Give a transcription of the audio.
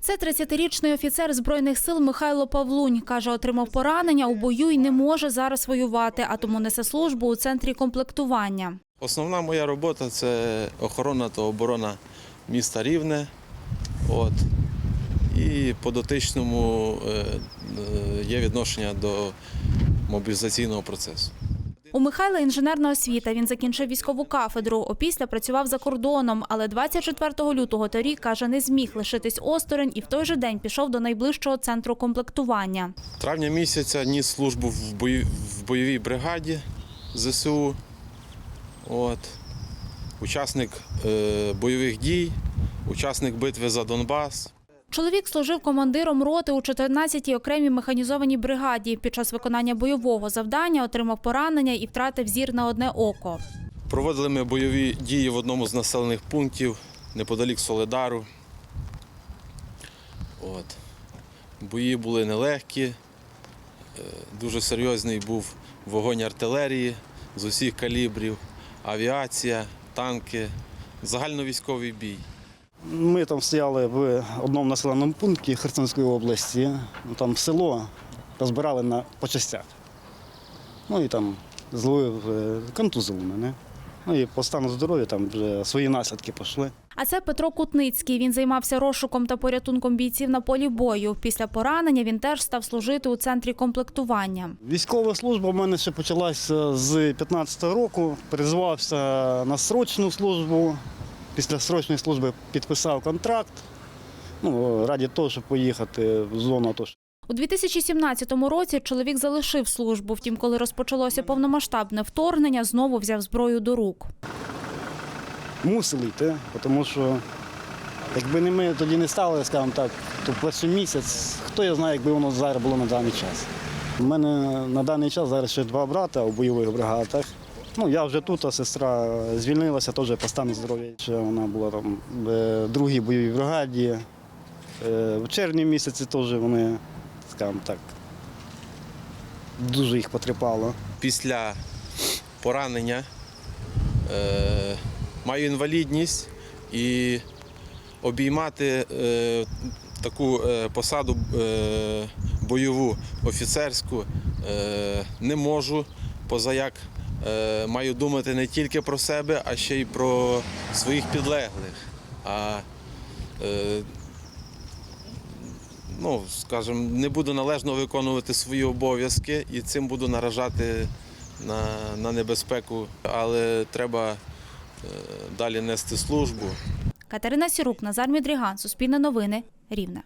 Це 30-річний офіцер збройних сил Михайло Павлунь. Каже, отримав поранення у бою і не може зараз воювати, а тому несе службу у центрі комплектування. Основна моя робота це охорона та оборона міста Рівне. От. І по дотичному е, е, є відношення до мобілізаційного процесу. У Михайла інженерна освіта. Він закінчив військову кафедру. Опісля працював за кордоном, але 24 лютого торік, каже, не зміг лишитись осторонь і в той же день пішов до найближчого центру комплектування. Травня місяця ніс службу в, бойовій бригаді ЗСУ. От. Учасник е, бойових дій, учасник битви за Донбас. Чоловік служив командиром роти у 14-й окремій механізованій бригаді. Під час виконання бойового завдання отримав поранення і втратив зір на одне око. Проводили ми бойові дії в одному з населених пунктів неподалік Соледару. От. Бої були нелегкі, е, дуже серйозний був вогонь артилерії з усіх калібрів, авіація, танки, загальновійськовий бій. Ми там стояли в одному населеному пункті Херсонської області, ну, там село розбирали на, по частях. Ну і там зловив, е, контузило мене. Ну і по стану здоров'я там вже свої наслідки пішли. А це Петро Кутницький. Він займався розшуком та порятунком бійців на полі бою. Після поранення він теж став служити у центрі комплектування. Військова служба в мене ще почалася з 15-го року. Призвався на срочну службу. Після срочної служби підписав контракт. Ну, раді того, щоб поїхати в зону АТО. У 2017 році чоловік залишив службу. Втім, коли розпочалося повномасштабне вторгнення, знову взяв зброю до рук. мусили йти, тому що якби не ми тоді не стали, скажімо так, то перший місяць, хто я знає, якби воно зараз було на даний час. У мене на даний час зараз ще два брата у бойових бригадах. Ну, я вже тут, а сестра звільнилася теж по стану здоров'я. Ще вона була там в другій бойовій бригаді. Е, В червні місяці теж вони, скажімо так, дуже їх потріпало. Після поранення е, маю інвалідність і обіймати е, таку е, посаду е, бойову офіцерську е, не можу, поза як е, маю думати не тільки про себе, а ще й про своїх підлеглих. А, е, ну, скажімо, не буду належно виконувати свої обов'язки і цим буду наражати на, на небезпеку, але треба е, далі нести службу. Катерина Сірук, Назар Мідріган, Суспільне новини, Рівне.